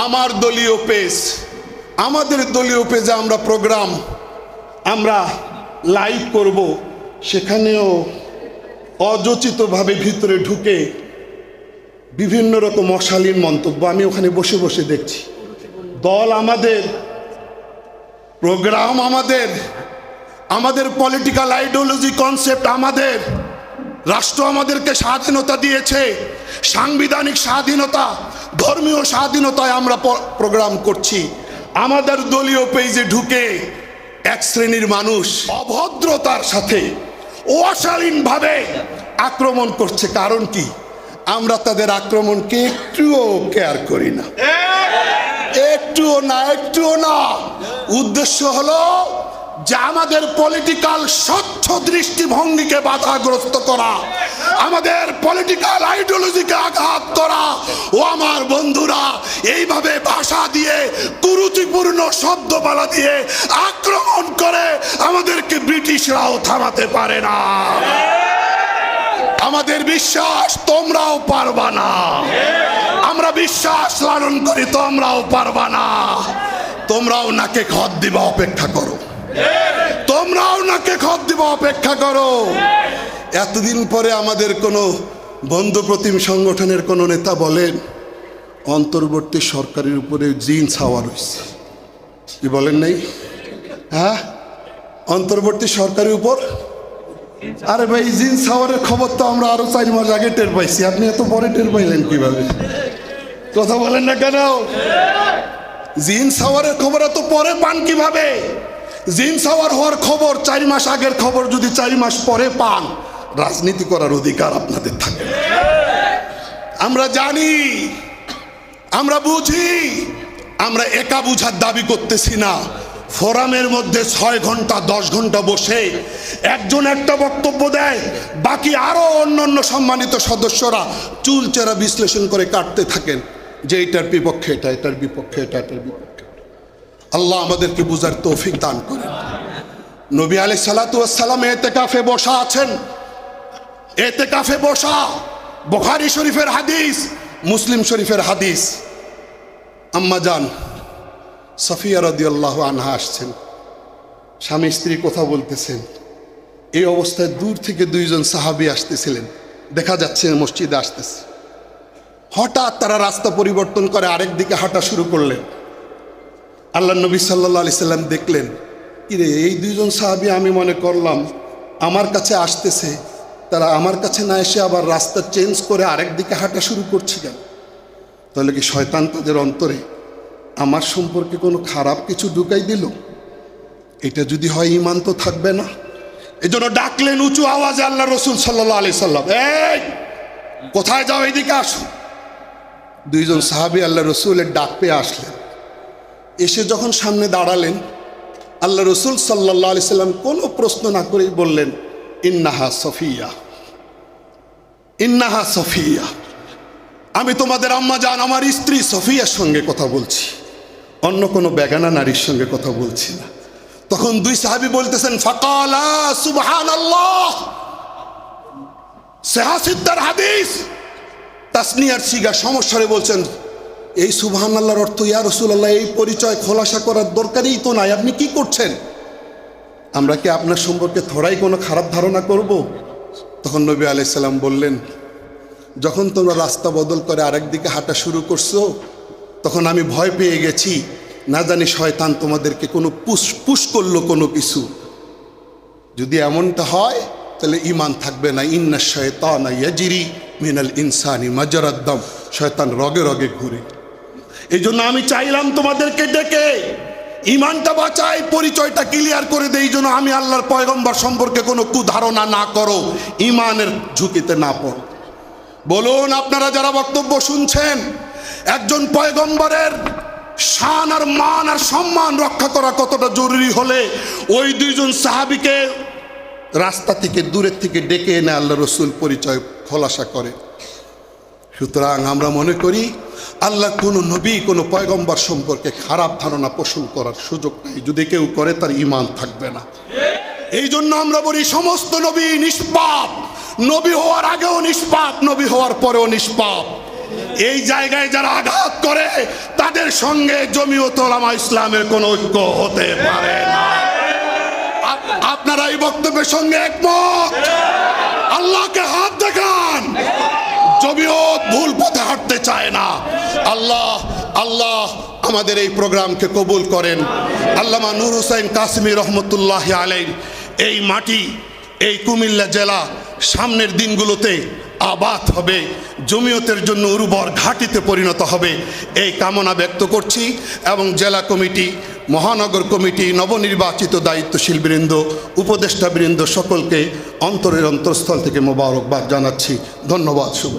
আমার দলীয় পেজ, আমাদের দলীয় পেজে আমরা প্রোগ্রাম আমরা লাইভ করব, সেখানেও অযোচিতভাবে ভিতরে ঢুকে বিভিন্ন রকম অশালীন মন্তব্য আমি ওখানে বসে বসে দেখছি। দল আমাদের প্রোগ্রাম আমাদের আমাদের পলিটিক্যাল আইডিওলজি কনসেপ্ট আমাদের, রাষ্ট্র আমাদেরকে স্বাধীনতা দিয়েছে, সাংবিধানিক স্বাধীনতা ধর্মীয় স্বাধীনতায় আমরা প্রোগ্রাম করছি। আমাদের দলীয় পেজে ঢুকে এক শ্রেণির মানুষ অভদ্রতার সাথে, অশালীনভাবে আক্রমণ করছে। কারণ কি? আমরা তাদের আক্রমণকে একটুও কেয়ার করি না। একটুও না একটুও না। উদ্দেশ্য হলো যে আমাদের পলিটিক্যাল স্বচ্ছ দৃষ্টিভঙ্গিকে বাধাগ্রস্ত করা। আমাদের পলিটিক্যাল আইডিওলজিকে আঘাত করা। ও আমার বন্ধুরা, এইভাবে ভাষা দিয়ে কুরুচিপূর্ণ শব্দমালা দিয়ে আক্রমণ করে আমাদেরকে ব্রিটিশরাও থামাতে পারে না। আমাদের বিশ্বাস, তোমরাও পারবা না। আমরা বিশ্বাস লালন করি, তোমরাও পারবা না। তোমরাও নাকে খত দিবা, অপেক্ষা করো। তোমরাও নাকে খত দিবা, অপেক্ষা করো। এতদিন পরে আমাদের কোনো বন্ধু প্রতিম সংগঠনের কোনো নেতা বলেন, অন্তর্বর্তী সরকারের উপরে জিন ছাওয়া রয়েছে। কি বলেন নাই? হ্যাঁ? অন্তর্বর্তী সরকারের উপর? আরে ভাই, জিন সাওয়ারের খবর তো আমরা আরও চার মাস আগে টের পাইছি। আপনি এত পরে টের পাইলেন কীভাবে? কথা বলেন না কেন? জিন সাওয়ারের খবর এত পরে পান কীভাবে? জিন সাওয়ার হওয়ার খবর চার মাস আগের খবর যদি চার মাস পরে পান, রাজনীতি করার অধিকার আপনাদের থাকে। আমরা জানি, আমরা বুঝি, আমরা একা বুঝার দাবি করতেছি না। ফোরামের মধ্যে ছয় ঘণ্টা, দশ ঘণ্টা বসে একজন একটা বক্তব্য দেয়, বাকি আরও অন্যান্য সম্মানিত সদস্যরা চুলচেরা বিশ্লেষণ করে কাটতে থাকেন যে এটার বিপক্ষে এটা, এটার বিপক্ষে এটা, এটার বিপক্ষে। আল্লাহ আমাদেরকে বুঝার তৌফিক দান করেন। নবী আলি সালাতাম এতে কাফে বসা আছেন। এতে কাফে বসা। বুখারি শরীফের হাদিস, মুসলিম শরীফের হাদিস। আম্মা যান সফিয়া রদিয়াল্লাহ আনহা আসছেন। স্বামী স্ত্রী কথা বলতেছেন। এই অবস্থায় দূর থেকে দুইজন সাহাবি আসতেছিলেন। দেখা যাচ্ছে মসজিদে আসতেছে। হঠাৎ তারা রাস্তা পরিবর্তন করে আরেক দিকে হাঁটা শুরু করলেন। আল্লাহ নবী সাল্লাহ আলি সাল্লাম দেখলেন কিরে এই দুইজন সাহাবি আমি মনে করলাম আমার কাছে আসতেছে, তারা আমার কাছে না এসে আবার রাস্তা চেঞ্জ করে আরেক দিকে হাঁটা শুরু করছে কেন? তাহলে কি শয়তান তাদের অন্তরে আমার সম্পর্কে কোনো খারাপ কিছু ঢুকাই দিল? এটা যদি হয় ইমান তো থাকবে না। এই জন্য ডাকলেন উঁচু আওয়াজে আল্লাহ রসুল সাল্লাহ আলি সাল্লাম, এই, কোথায় যাও, এদিকে আসো। দুইজন সাহাবি আল্লাহ রসুলের ডাক পেয়ে আসলেন। এসে যখন সামনে দাঁড়ালেন, আল্লাহ রসুল সাল্লাহ আলি সাল্লাম কোনো প্রশ্ন না করেই বললেন, ইন্নাহা সফিয়া ইন্নাহা সফিয়া। আমি তোমাদের আম্মা জান, আমার স্ত্রী সফিয়ার সঙ্গে কথা বলছি। অন্য কোনো বেগানা নারীর সঙ্গে কথা বলছি না। তখন দুই সাহাবি বলতেছেন, ফাকালা সুবহান আল্লাহ হাদিস। তাসনিয়ার সিগা সমস্যারে বলছেন এই সুবহান আল্লাহর অর্থ, ইয়া রসুল্লাহ এই পরিচয় খোলাসা করার দরকারই তো নাই। আপনি কি করছেন? আমরা কি আপনার সম্পর্কে থোড়াই কোনো খারাপ ধারণা করব? তখন নবী আলাইসাল্লাম বললেন, যখন তোমরা রাস্তা বদল করে আরেক দিকে হাঁটা শুরু করছ, তখন আমি ভয় পেয়ে গেছি। না জানি শয়তান তোমাদেরকে কোনো পুশ পুশ করল কোনো কিছু। যদি এমনটা হয়, তাহলে ইমান থাকবে না। ইন্না শয়তান ইয়াজিরি মিনাল ইনসানি মাজরাদ্দম শয়তান রগে রগে ঘুরে। এই জন্য আমি চাইলাম তোমাদেরকে ডেকে ইমানটা বাঁচাই পরিচয়টা ক্লিয়ার করে দেই জন্য আমি আল্লাহর পয়গম্বর সম্পর্কে কোনো কুধারণা না করো, ইমানের ঝুঁকিতে না পড়ো। বলুন আপনারা যারা বক্তব্য শুনছেন, একজন পয়গম্বরের শান আর মান আর সম্মান রক্ষা করা কতটা জরুরি হলে ওই দুইজন সাহাবিকে রাস্তা থেকে, দূরের থেকে ডেকে এনে আল্লাহ রসুল পরিচয় খোলাসা করে। সুতরাং আমরা মনে করি আল্লাহ কোনো নবী, কোনো পয়গম্বর সম্পর্কে খারাপ ধারণা পোষণ করার সুযোগ নাই। যদি কেউ করে, তার ইমান থাকবে না। এই জন্য আমরা বলি, সমস্ত নবী নিষ্পাপ। নবী হওয়ার আগেও নিষ্পাপ, নবী হওয়ার পরেও নিষ্পাপ। এই জায়গায় যারা আঘাত করে, তাদের সঙ্গে জমিয়ত ওলামা ইসলামের কোনো ঐক্য হতে পারে না। আপনারা এই বক্তব্যের সঙ্গে একমত? আল্লাহকে হাত দেখান। জমিয়ত ভুল পথে হাঁটতে চায় না। আল্লাহ আল্লাহ, আমাদের এই প্রোগ্রামকে কবুল করেন। আল্লামা নূর হোসেন কাশ্মীর রহমতুল্লাহ আলাই এই মাটি, এই কুমিল্লা জেলা সামনের দিনগুলোতে আবাদ হবে, জমিয়তের জন্য উর্বর ঘাটিতে পরিণত হবে, এই কামনা ব্যক্ত করছি এবং জেলা কমিটি, মহানগর কমিটি, নবনির্বাচিত দায়িত্বশীল বৃন্দ, উপদেষ্টা বৃন্দ সকলকে অন্তরের অন্তঃস্থল থেকে মোবারকবাদ জানাচ্ছি। ধন্যবাদ শুভ